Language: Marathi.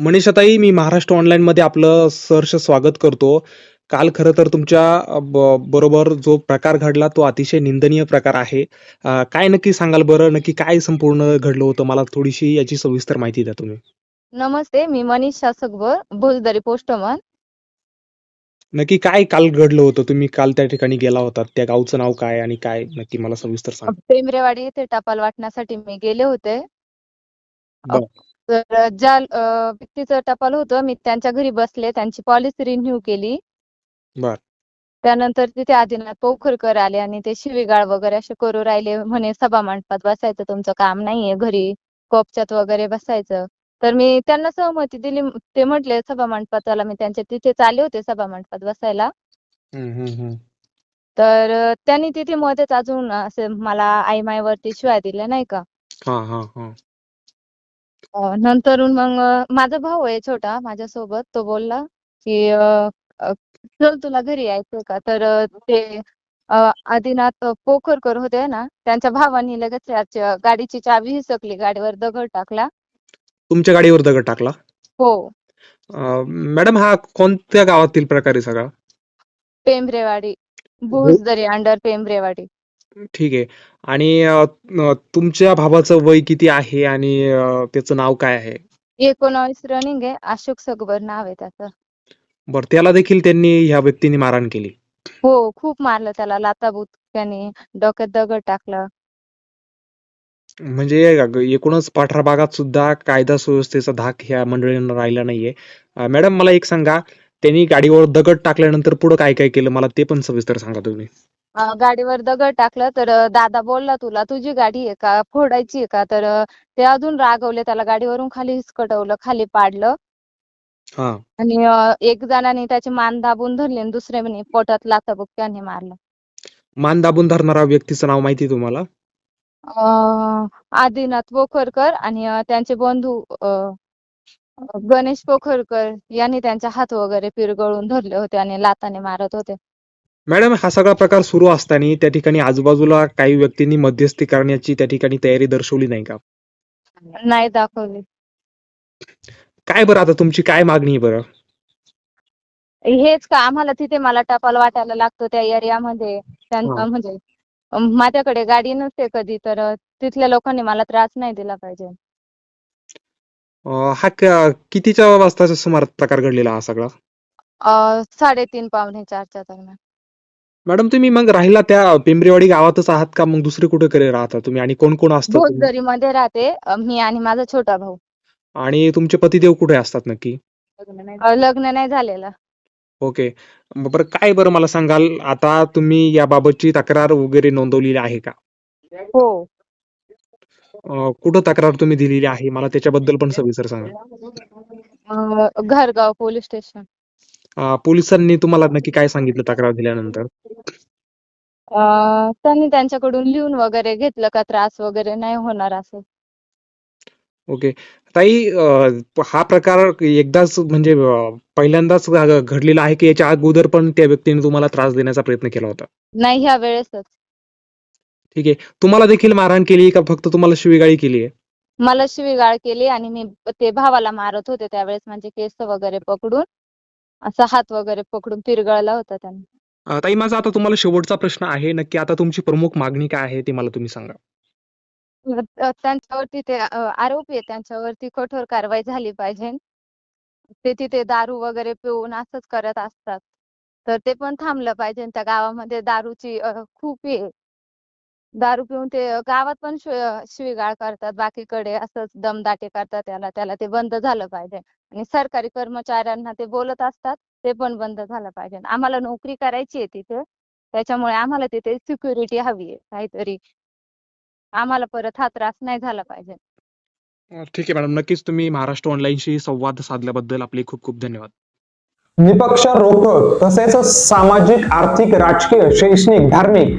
मनीषाताई, मी महाराष्ट्र ऑनलाईनमध्ये आपलं सहर्ष स्वागत करतो. काल खरं तर तुमच्या बरोबर जो प्रकार घडला तो अतिशय निंदनीय प्रकार आहे. काय नक्की सांगाल बरं? नक्की काय संपूर्ण घडलं होतं? मला थोडीशी याची सविस्तर माहिती द्या तुम्ही. नमस्ते, मी मनीषा सगभर, भोजदरी पोस्टमन. नक्की काय काल घडलं होतं? तुम्ही काल त्या ठिकाणी गेला होतात. त्या गावचं नाव काय आणि काय नक्की मला सविस्तर सांगा? टेंभरेवाडी येथे टपाल वाटण्यासाठी मी गेले होते. तर ज्या व्यक्तीचं टपाल होतं, मी त्यांच्या घरी बसले, त्यांची पॉलिसी रिन्यू केली. बरं. त्यानंतर तिथे आदिनाथ पोखरकर आले आणि ते शिवीगाळ वगैरे असे करू राहिले. म्हणे सभा मंडपात बसायचं तुमचं काम नाहीये, घरी कॉपच्यात वगैरे बसायचं. तर मी त्यांना सहमती दिली. ते म्हटले सभा मंडपात चला. मी त्यांच्या तिथेच आले होते सभा मंडपात बसायला. तर त्यांनी तिथे मध्येच अजून असे मला आई-मायवरती शिव्या दिल्या नाही का. नंतरून मग माझा भाऊ आहे छोटा माझ्यासोबत. तो बोलला, की "चल तुला घरी यायचंय का?" तर ते आदिनाथ पोखरकर होते ना, त्यांच्या भावाने लगेच गाडीची चावी हिसकली, गाडीवर दगड टाकला. तुमच्या गाडीवर दगड टाकला? हो. मॅडम हा कोणत्या गावातील प्रकार आहे सगळा? पेंभरेवाडी. भोजदरी अंडर पेंभरेवाडी. ठीक आहे. आणि अ, तुमच्या भावाचं वय किती आहे आणि अ, त्याचं नाव काय आहे? 19 रनिंग आहे. अशोक सगभर नाव आहे त्याचं. बरं, त्याला देखील त्यांनी ह्या व्यक्तीने मारहाण केली? हो, खूप मारलं त्याला लाथाबुक्क्याने, डोक्यात दगड टाकला. म्हणजे एकूणच पाठरा भागात सुद्धा कायदा सुव्यवस्थेचा धाक ह्या मंडळींना राहिला नाहीये. अ, मॅडम मला एक सांगा, त्यांनी गाडीवर दगड टाकल्यानंतर पुढं काय-काय केलं? मला ते पण सविस्तर सांगा तुम्ही. गाडीवर दगड टाकलं तर दादा बोलला, "तुला तुझी गाडी आहे का? फोडायची आहे का?" तर ते अजून रागवले. त्याला गाडीवरून खाली हिसकटवलं, खाली पाडलं. हां. आणि एक जणाने त्याची मान दाबून धरली आणि दुसऱ्याने पोटात लाथाबुक्क्याने मारलं. मान दाबून धरणारा व्यक्तीचं नाव माहिती तुम्हाला? आदिनाथ पोखरकर आणि त्यांचे बंधू गणेश पोखरकर यांनी त्यांचे हात वगैरे पिरगळून धरले होते आणि लाथाने मारत होते. मॅडम हा सगळा प्रकार सुरू असताना त्या ठिकाणी आजूबाजूला काही व्यक्तींनी मध्यस्थी करण्याची त्या ठिकाणी तयारी दर्शवली नाही का? नाही दाखवली. काय बरं आता तुमची काय मागणी आहे बरं? हेच का आम्हाला तिथे मला टपाल वाटायला लागतो त्या एरियामध्ये. त्यां हां. म्हणजे अ, माझ्याकडे गाडी नसते कधी तर अ, तिथल्या लोकांनी मला त्रास नाही दिला पाहिजे. अ, हा क कितीच्या वाजताच्या सुमारास प्रकार घडलेला हा सगळा? अ, 3:30 पावणे 4च्या दरम्यान. मॅडम तुम्ही मग राहिला त्या पिंपरीवाडी गावातच आहात का मग दुसरी कुठेतरी राहता तुम्ही आणि कोण-कोण असतं तुम्ही? भोजदरीमध्ये राहते अ, मी आणि माझा छोटा भाऊ. आणि तुमचे पतिदेव कुठे असतात नक्की? अ, लग्न नाही झालेलं. ओके. मग बरं काय बरं मला सांगाल, आता तुम्ही याबाबतची तक्रार वगैरे नोंदवलेली आहे का? हो. अ, कुठं तक्रार तुम्ही दिलेली आहे? मला त्याच्याबद्दल पण सविस्तर सांगा. अ, घरगाव पोलीस स्टेशन. पोलिसांनी तुम्हाला नक्की काय सांगितलं तक्रार दिल्यानंतर? अ, त्यांनी त्यांच्याकडून लिहून वगैरे घेतलं का त्रास वगैरे नाही होणार असं. ओके. ताई अ, हा प्रकार एकदाच म्हणजे अ, पहिल्यांदाच घ घडलेला आहे की याच्या अगोदर पण त्या व्यक्तीने तुम्हाला त्रास देण्याचा प्रयत्न केला होता? नाही ह्या वेळेसच. ठीक आहे. तुम्हाला देखील मारहाण केली का फक्त तुम्हाला शिवीगाळी केली आहे? मला शिवीगाळ केली आणि मी ते भावाला मारत होते त्यावेळेस माझे केस वगैरे पकडून, असा हात वगैरे पकडून पिरगळला होता त्यांनी. अ, ताई माझा आता तुम्हाला शेवटचा प्रश्न आहे. नक्की आता तुमची प्रमुख मागणी काय आहे ते मला तुम्ही सांगा? अ, त्यांच्यावरती ते अ, आरोपी आहेत त्यांच्यावरती कठोर कारवाई झाली पाहिजे. ते तिथे दारू वगैरे पिऊन असंच करत असतात. तर ते पण थांबलं पाहिजे. त्या गावामध्ये दारूची अ, खूप हे आहे. दारू पिऊन ते गावात पण शिवीगाळ करतात. बाकीकडे असंच दमदाटी करतात त्याला. त्याला ते बंद झालं पाहिजे. आणि सरकारी कर्मचाऱ्यांना ते बोलत असतात. ते पण बंद झालं पाहिजे. आम्हाला नोकरी करायची आहे तिथे. त्याच्यामुळे आम्हाला तिथे सिक्युरिटी हवी आहे काहीतरी. आम्हाला परत हा त्रास नाही झाला पाहिजे. ठीक आहे मॅडम. नक्कीच तुम्ही महाराष्ट्र ऑनलाईनशी संवाद साधल्याबद्दल आपले खूप-खूप धन्यवाद. निपक्ष रोखक तसेच सामाजिक, आर्थिक, राजकीय, शैक्षणिक, धार्मिक